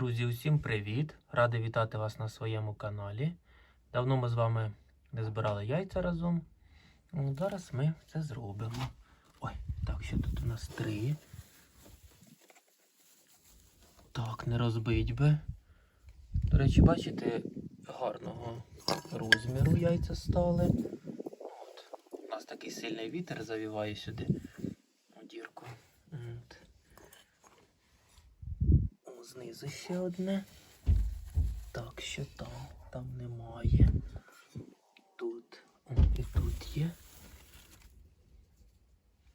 Друзі, усім привіт! Радий вітати вас на своєму каналі. Давно ми з вами не збирали яйця разом. Ну, Зараз ми це зробимо. Ой, так, що тут у нас три. Так, не розбить би. До речі, бачите, гарного розміру яйця стали. От. У нас такий сильний вітер завіває сюди у дірку. От. О, знизу ще одне. Так, що там? Там немає. Тут. О, і тут є.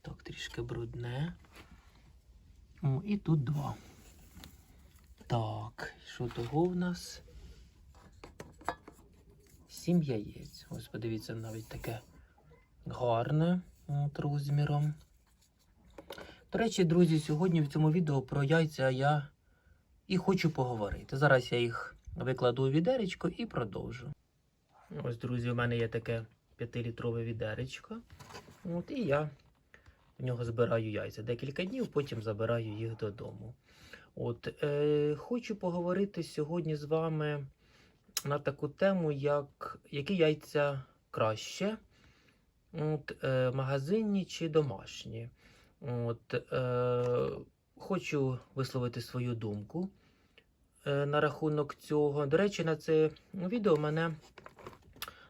Так, трішки брудне. О, і тут два. Так, що того в нас? Сім яєць. Ось подивіться, навіть таке гарне от, розміром. До речі, друзі, сьогодні в цьому відео про яйця я і хочу поговорити. Зараз я їх викладу у відеречко і продовжу. Ось, друзі, у мене є таке 5-літрове відеречко. От, і я в нього збираю яйця. Декілька днів, потім забираю їх додому. От, е, Хочу поговорити сьогодні з вами на таку тему, як які яйця краще. От, е, магазинні чи домашні. От, е, хочу висловити свою думку е, на рахунок цього. До речі, на це відео мене,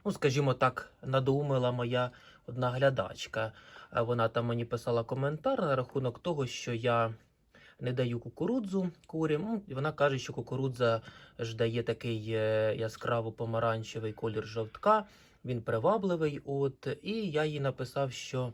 ну, скажімо так, надоумила моя одна глядачка. Е, Вона там мені писала коментар на рахунок того, що я не даю кукурудзу курям. Ну, вона каже, що кукурудза ж дає такий е, яскраво помаранчевий колір жовтка. Він привабливий. От, і я їй написав, що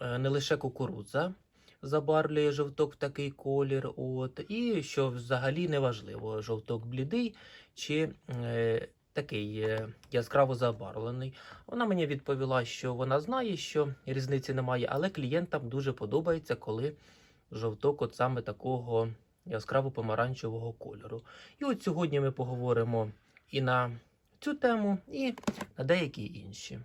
не лише кукурудза забарвлює жовток в такий колір. От, і що взагалі не важливо, жовток блідий чи е, такий е, яскраво забарвлений. Вона мені відповіла, що вона знає, що різниці немає, але клієнтам дуже подобається, коли жовток от саме такого яскраво помаранчевого кольору. І от сьогодні ми поговоримо і на цю тему, і на деякі інші.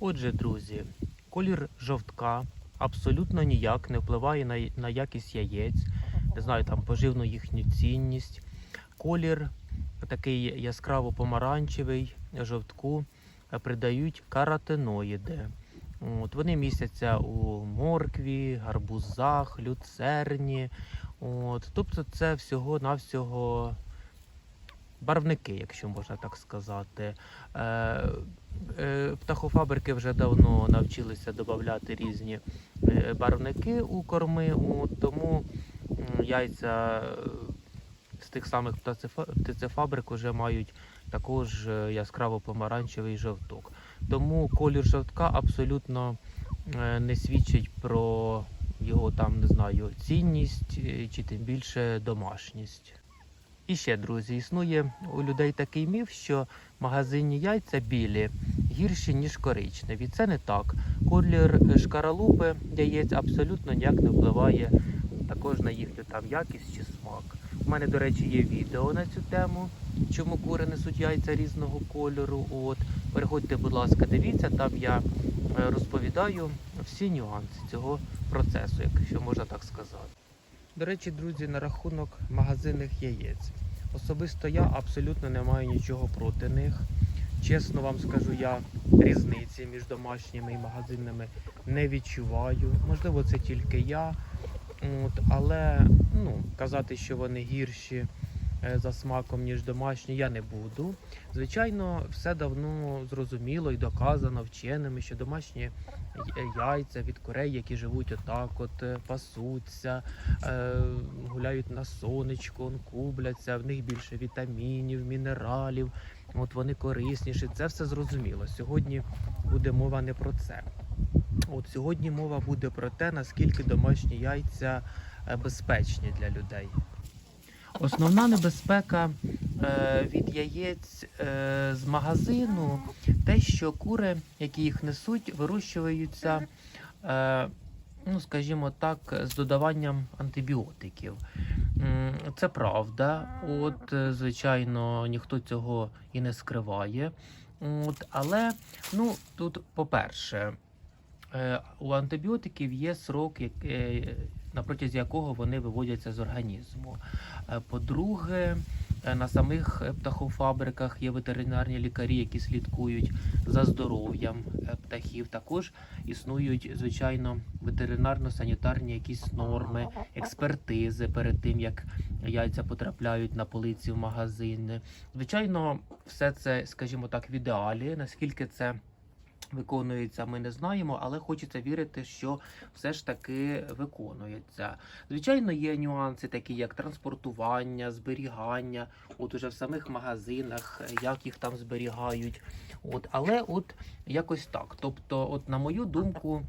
Отже, друзі, колір жовтка абсолютно ніяк не впливає на, на якість яєць, не знаю, там поживну їхню цінність. Колір такий яскраво помаранчевий жовтку е, придають каротиноїди. От, вони містяться у моркві, гарбузах, люцерні. От, тобто це всього-навсього барвники, якщо можна так сказати. Е, птахофабрики вже давно навчилися додавати різні е, барвники у корми, тому яйця е, з тих самих птицефабрик вже мають також е, яскраво помаранчевий жовток. Тому колір жовтка абсолютно е, не свідчить про його там, не знаю, цінність е, чи тим більше домашність. І ще, друзі, існує у людей такий міф, що магазинні яйця білі гірші, ніж коричневі. Це не так. Колір шкаралупи яєць абсолютно ніяк не впливає також на їхню там якість чи смак. У мене, до речі, є відео на цю тему, чому кури несуть яйця різного кольору. От, переходьте, будь ласка, дивіться, там я е, розповідаю всі нюанси цього процесу, якщо можна так сказати. До речі, друзі, на рахунок магазинних яєць. Особисто я абсолютно не маю нічого проти них. Чесно вам скажу, я різниці між домашніми і магазинними не відчуваю. Можливо, це тільки я. От, але ну, казати, що вони гірші за смаком, ніж домашні, я не буду. Звичайно, все давно зрозуміло і доказано вченими, що домашні яйця від курей, які живуть отак, от е, пасуться, е, гуляють на сонечку, кубляться, в них більше вітамінів, мінералів, от вони корисніші. Це все зрозуміло. Сьогодні буде мова не про це. От сьогодні мова буде про те, наскільки домашні яйця е, безпечні для людей. Основна небезпека е, від яєць е, з магазину те, що кури, які їх несуть, вирощуються, е, ну скажімо так, з додаванням антибіотиків. Це правда. От, звичайно, ніхто цього і не скриває. От, але ну, тут, по-перше, У антибіотиків є срок, як- е, на протязі якого вони виводяться з організму. Е, По-друге, е, на самих е, птахофабриках є ветеринарні лікарі, які слідкують за здоров'ям птахів. Також існують, звичайно, ветеринарно-санітарні якісь норми, експертизи перед тим, як яйця потрапляють на полиці в магазини. Звичайно, все це, скажімо так, в ідеалі. Наскільки це виконується, ми не знаємо, але хочеться вірити, що все ж таки виконується. Звичайно, є нюанси, такі як транспортування, зберігання, от уже в самих магазинах, як їх там зберігають. От, але от якось так. Тобто, от на мою думку.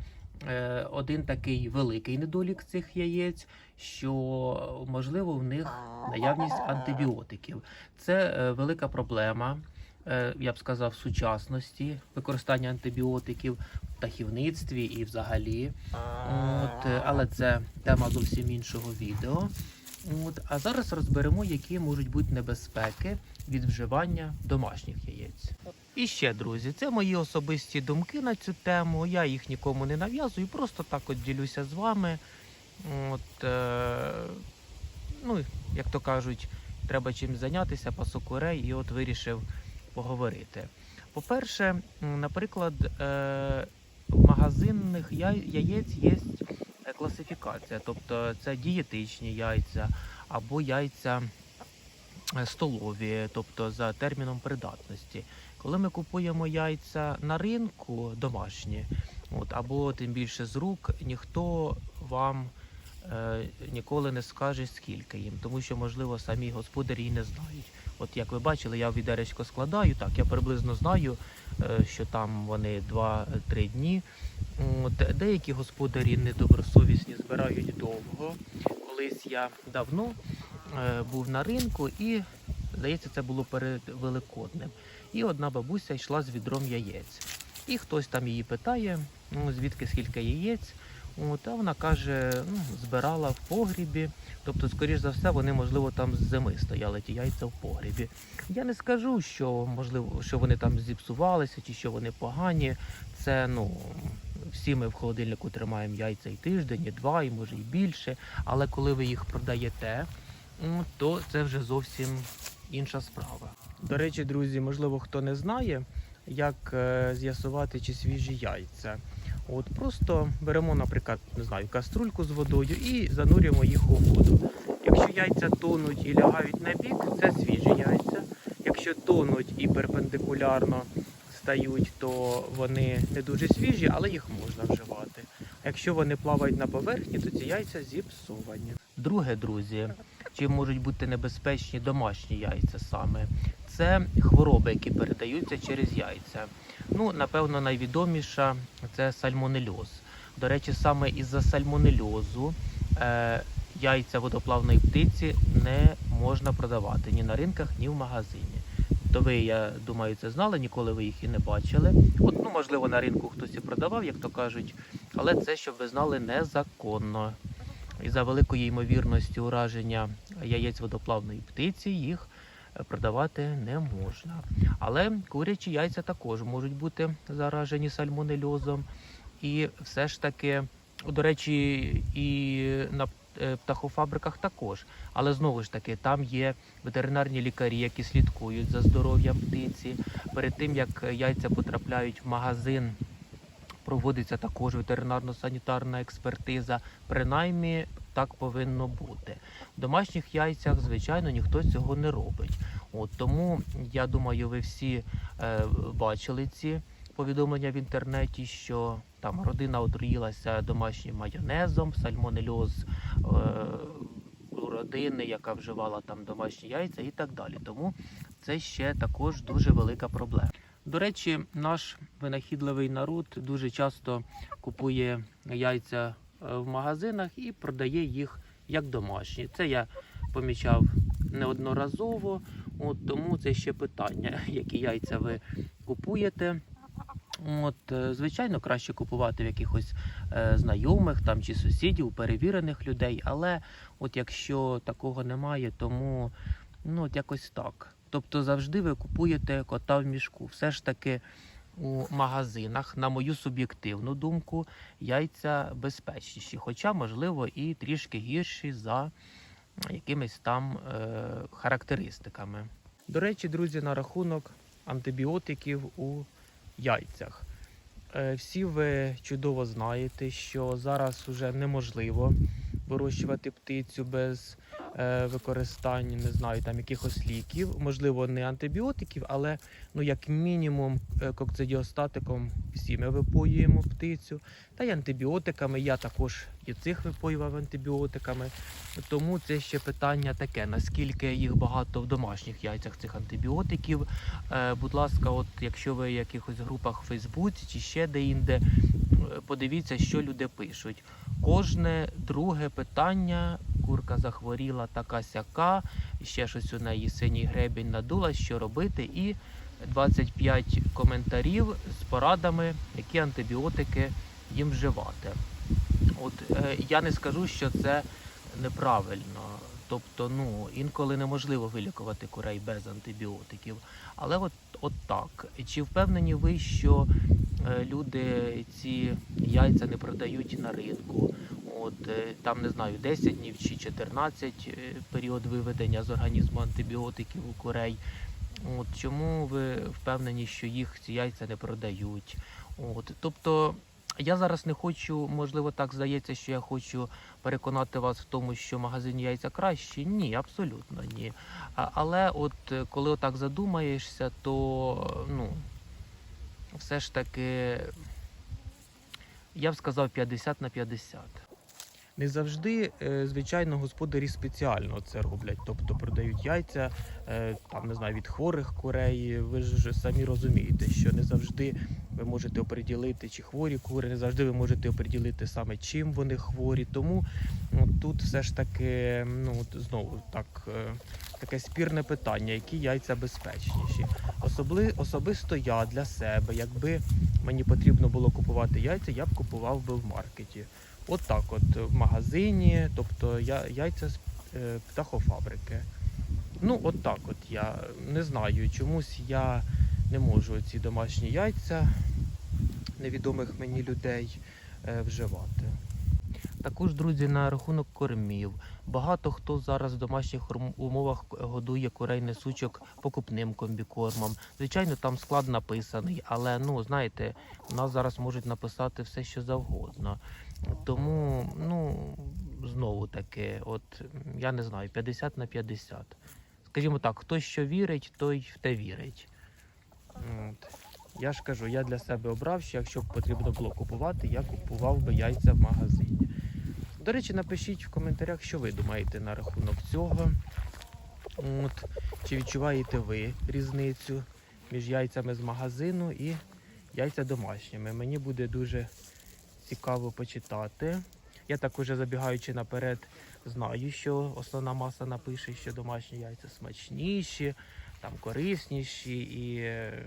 е, Один такий великий недолік цих яєць, що можливо в них наявність антибіотиків. Це е, велика проблема, я б сказав, сучасності використання антибіотиків в птахівництві і взагалі. От, е, але це тема зовсім іншого відео. От, а зараз розберемо, які можуть бути небезпеки від вживання домашніх яєць. І ще, друзі, це мої особисті думки на цю тему. Я їх нікому не нав'язую, просто так от ділюся з вами. От, е, ну, як то кажуть, треба чим зайнятися, пасу курей, і от вирішив поговорити. По-перше, наприклад, е, магазинних яєць є е, класифікація, тобто це дієтичні яйця або яйця е, столові, тобто за терміном придатності. Коли ми купуємо яйця на ринку домашні, от, або тим більше з рук, ніхто вам е, ніколи не скаже, скільки їм, тому що, можливо, самі господарі і не знають. От як ви бачили, я відеречко складаю, так, я приблизно знаю, е, що там вони 2-3 дні. От, деякі господарі недобросовісні збирають довго. Колись я давно е, був на ринку і, здається, це було перед Великоднем. І одна бабуся йшла з відром яєць. І хтось там її питає, ну, звідки скільки яєць. От, а вона каже, ну, збирала в погрібі. Тобто, скоріш за все, вони, можливо, там з зими стояли ті яйця в погрібі. Я не скажу, що можливо, що вони там зіпсувалися чи що вони погані. Це ну всі ми в холодильнику тримаємо яйця і тиждень, і два, і може і більше. Але коли ви їх продаєте, м, то це вже зовсім інша справа. До речі, друзі, можливо, хто не знає, як е, з'ясувати, чи свіжі яйця. От просто беремо, наприклад, не знаю, каструльку з водою і занурюємо їх у воду. Якщо яйця тонуть і лягають на бік, це свіжі яйця. Якщо тонуть і перпендикулярно стають, то вони не дуже свіжі, але їх можна вживати. А якщо вони плавають на поверхні, то ці яйця зіпсовані. Друге, друзі, чим можуть бути небезпечні домашні яйця саме, це хвороби, які передаються через яйця. Ну, напевно, найвідоміша це сальмонельоз. До речі, саме із-за сальмонельозу е, яйця водоплавної птиці не можна продавати ні на ринках, ні в магазині. То ви, я думаю, це знали, ніколи ви їх і не бачили. От, ну, можливо, на ринку хтось і продавав, як то кажуть, але це, щоб ви знали, незаконно. І за великою ймовірністю ураження яєць водоплавної птиці їх продавати не можна. Але курячі яйця також можуть бути заражені сальмонельозом. І все ж таки, до речі, і на е, птахофабриках також. Але знову ж таки, там є ветеринарні лікарі, які слідкують за здоров'ям птиці. Перед тим як яйця потрапляють в магазин, проводиться також ветеринарно-санітарна експертиза. Принаймні так повинно бути. В домашніх яйцях, звичайно, ніхто цього не робить. От тому я думаю, ви всі е, бачили ці повідомлення в інтернеті, що там родина отруїлася домашнім майонезом, сальмонельоз е, родини, яка вживала там домашні яйця і так далі. Тому це ще також дуже велика проблема. До речі, наш винахідливий народ дуже часто купує яйця в магазинах і продає їх як домашні. Це я помічав неодноразово. От тому це ще питання, які яйця ви купуєте. От, е, звичайно, краще купувати в якихось е, знайомих там чи сусідів, перевірених людей. Але от якщо такого немає, тому ну от якось так. Тобто завжди ви купуєте кота в мішку. Все ж таки у магазинах, на мою суб'єктивну думку, яйця безпечніші, хоча, можливо, і трішки гірші за якимись там е, характеристиками. До речі, друзі, на рахунок антибіотиків у яйцях. Е, Всі ви чудово знаєте, що зараз вже неможливо вирощувати птицю без е, використання, не знаю, там якихось ліків, можливо, не антибіотиків, але ну як мінімум е, кокцидіостатиком всі ми випоюємо птицю, та й антибіотиками. Я також і цих випоював антибіотиками. Тому це ще питання таке: наскільки їх багато в домашніх яйцях цих антибіотиків. Е, будь ласка, от якщо ви в якихось групах в Фейсбуці чи ще де-інде, подивіться, що люди пишуть. Кожне друге питання, курка захворіла така сяка, ще щось у неї синій гребінь надула, що робити, і 25 коментарів з порадами, які антибіотики їм вживати. От е, я не скажу, що це неправильно. Тобто, ну інколи неможливо вилікувати курей без антибіотиків. Але от, от так. Чи впевнені ви, що е, люди ці яйця не продають на ринку? От е, там не знаю, 10 днів чи 14 е, період виведення з організму антибіотиків у курей. От чому ви впевнені, що їх ці яйця не продають? От тобто. Я зараз не хочу, можливо, так здається, що я хочу переконати вас в тому, що магазинні яйця кращі. Ні, абсолютно ні. Але от коли отак задумаєшся, то ну все ж таки я б сказав 50 на 50. Не завжди, е, звичайно, господарі спеціально це роблять, тобто продають яйця е, там не знаю від хворих курей. Ви ж самі розумієте, що не завжди ви можете оприділити, чи хворі кури, не завжди ви можете оприділити саме чим вони хворі. Тому ну, тут все ж таки, ну знову так, е, таке спірне питання, які яйця безпечніші. Особли, особисто я для себе, якби мені потрібно було купувати яйця, я б купував би в маркеті. От так, от в магазині, тобто я, яйця з е, птахофабрики. Ну, от так от я не знаю, чомусь я не можу ці домашні яйця невідомих мені людей е, вживати. Також, друзі, на рахунок кормів. Багато хто зараз в домашніх умовах годує курей несучок покупним комбікормом. Звичайно, там склад написаний, але ну знаєте, у нас зараз можуть написати все, що завгодно. Тому, ну знову таки, от я не знаю, 50 на 50. Скажімо так, хто що вірить, той в те вірить. От. Я ж кажу, я для себе обрав, що якщо б потрібно було купувати, я купував би яйця в магазині. До речі, напишіть в коментарях, що ви думаєте на рахунок цього. От. Чи відчуваєте ви різницю між яйцями з магазину і яйця домашніми? Мені буде дуже цікаво почитати. Я так уже забігаючи наперед, знаю, що основна маса напише, що домашні яйця смачніші, там корисніші і е,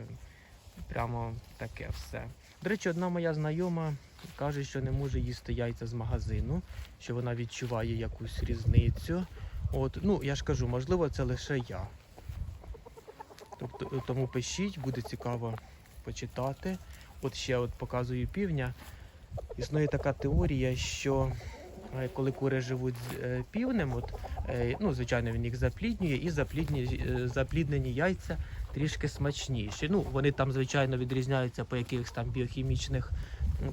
прямо таке все. До речі, одна моя знайома каже, що не може їсти яйця з магазину, що вона відчуває якусь різницю. От, ну я ж кажу, можливо, це лише я. Тобто, тому пишіть, буде цікаво почитати. От ще от показую півня. Існує така теорія, що е, коли кури живуть з е, півнем, от, е, ну, звичайно, він їх запліднює, і заплідні, запліднені яйця трішки смачніші. Ну, вони там, звичайно, відрізняються по якихось там біохімічних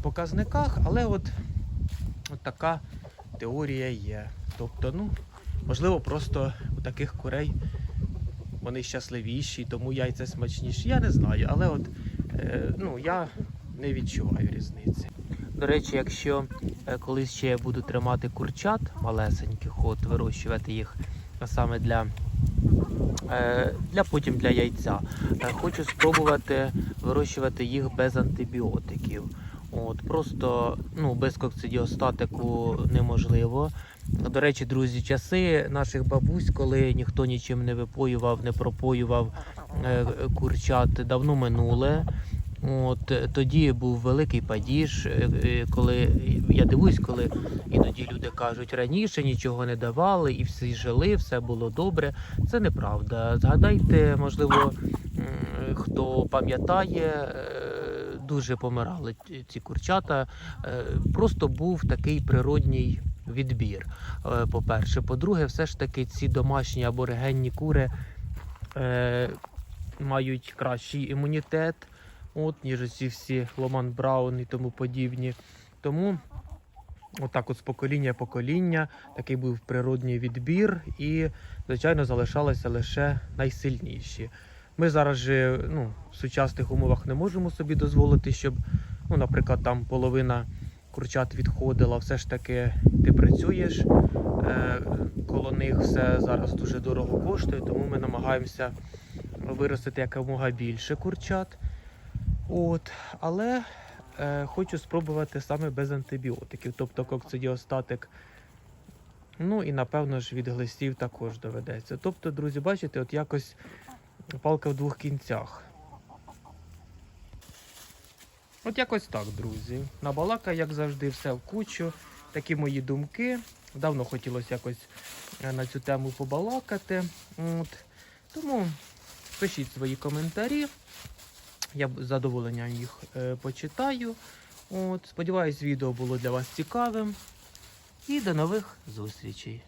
показниках, але от, от така теорія є. Тобто, ну, можливо, просто у таких курей вони щасливіші, тому яйця смачніші. Я не знаю, але от ну, я не відчуваю різниці. До речі, якщо е, колись ще я буду тримати курчат малесеньких, от вирощувати їх саме для, е, для потім для яйця, е, хочу спробувати вирощувати їх без антибіотиків. От, просто ну, без кокцидіостатику неможливо. До речі, друзі, часи наших бабусь, коли ніхто нічим не випоював, не пропоював курчат, давно минуле. От е, тоді був великий падіж, е, е, коли я дивуюсь, коли іноді люди кажуть, раніше нічого не давали і всі жили, все було добре. Це неправда. Згадайте, можливо, хто пам'ятає дуже помирали ці- курчата. Просто був такий природній відбір. По-перше, по-друге, все ж таки ці домашні аборигенні кури е, мають кращий імунітет, от, ніж ці всі Ломан Браун і тому подібні. Тому отак от з покоління покоління такий був природній відбір, і, звичайно, залишалися лише найсильніші. Ми зараз же ну, в сучасних умовах не можемо собі дозволити, щоб, ну, наприклад, там половина курчат відходила. Все ж таки ти працюєш, е, коло них все зараз дуже дорого коштує, тому ми намагаємося виростити якомога більше курчат. От, але е, хочу спробувати саме без антибіотиків, тобто кокцидіостатик. Ну і напевно ж від глистів також доведеться. Тобто, друзі, бачите, от якось палка в двох кінцях. От якось так, друзі. Набалака, як завжди, все в кучу. Такі мої думки. Давно хотілося якось е, на цю тему побалакати. От. Тому пишіть свої коментарі. Я з задоволенням їх е, почитаю. От. Сподіваюсь, відео було для вас цікавим. І до нових зустрічей.